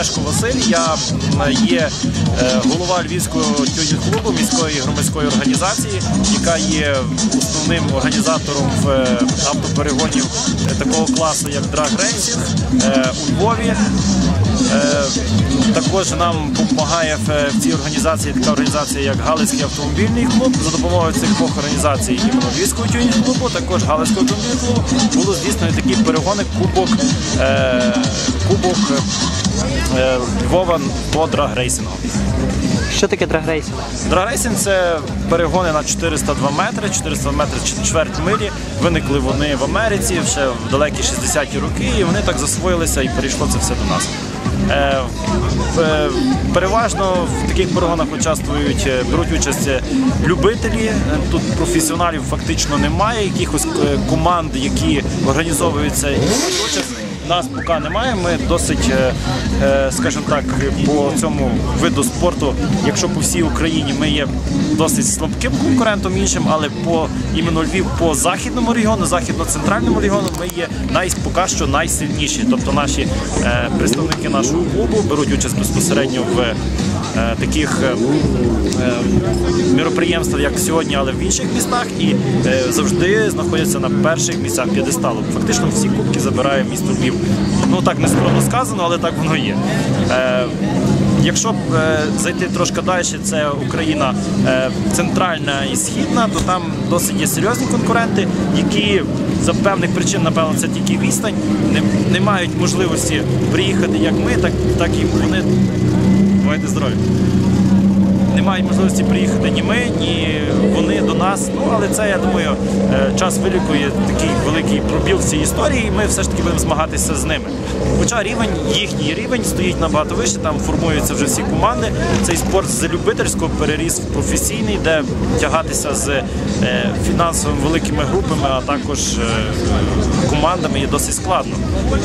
Олешко Василь. Я є е, голова Львівського тюнінг-клубу міської громадської організації, яка є основним організатором в е, автоперегонів е, такого класу, як е, у Львові. Е, Також нам допомагає в, в цій організації така організація, як Галицький автомобільний клуб. За допомогою цих двох організацій іменно Львівського тюнінг клубу, також Галицького автомобільного клубу було здійснено такі перегони Кубок, е, Кубок е, Львова по драгрейсингу. Що таке драгрейсинг? Драгрейсинг це перегони на 402 метри, 402 метри чверть милі. Виникли вони в Америці ще в далекі 60-ті роки, і вони так засвоїлися і перейшло це все до нас. Е, е, Переважно в таких перегонах участвують, е, беруть участь любителі. Тут професіоналів фактично немає, якихось команд, які організовуються і беруть. Нас поки немає. Ми досить, е, е, скажімо так, по цьому виду спорту, якщо по всій Україні ми є досить слабким конкурентом іншим, але по іменно Львів по західному регіону, західно-центральному регіону, ми є най, поки що найсильніші. Тобто наші е, представники нашого клубу беруть участь безпосередньо в таких е, е, як сьогодні, але в інших містах, і е, завжди знаходяться на перших місцях п'єдесталу. Фактично всі кубки забирає місто Львів. Ну так не скромно сказано, але так воно є. Е, Якщо е, зайти трошки далі, це Україна е, центральна і східна, то там досить є серйозні конкуренти, які за певних причин, напевно, це тільки відстань, не, не мають можливості приїхати як ми, так, так і вони. Бувайте здорові не мають можливості приїхати ні ми, ні вони до нас. Ну але це я думаю, е, час вилікує такий великий пробіл в цій історії. і Ми все ж таки будемо змагатися з ними. Хоча рівень, їхній рівень стоїть набагато вище, там формуються вже всі команди. Цей спорт з любительського переріс в професійний, де тягатися з е, фінансовими великими групами, а також е, командами є досить складно.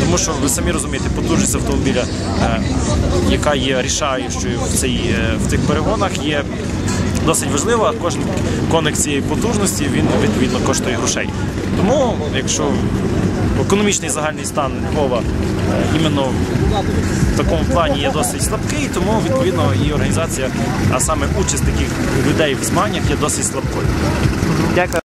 Тому що ви самі розумієте, потужність автомобіля, яка є рішаючою в цій в цих перегонах, є досить важлива. Кожен коник цієї потужності він відповідно коштує грошей. Тому, якщо економічний загальний стан Львова е, іменно в такому плані є досить слабкий, тому відповідно і організація, а саме участь таких людей в змаганнях є досить слабкою. Дякую.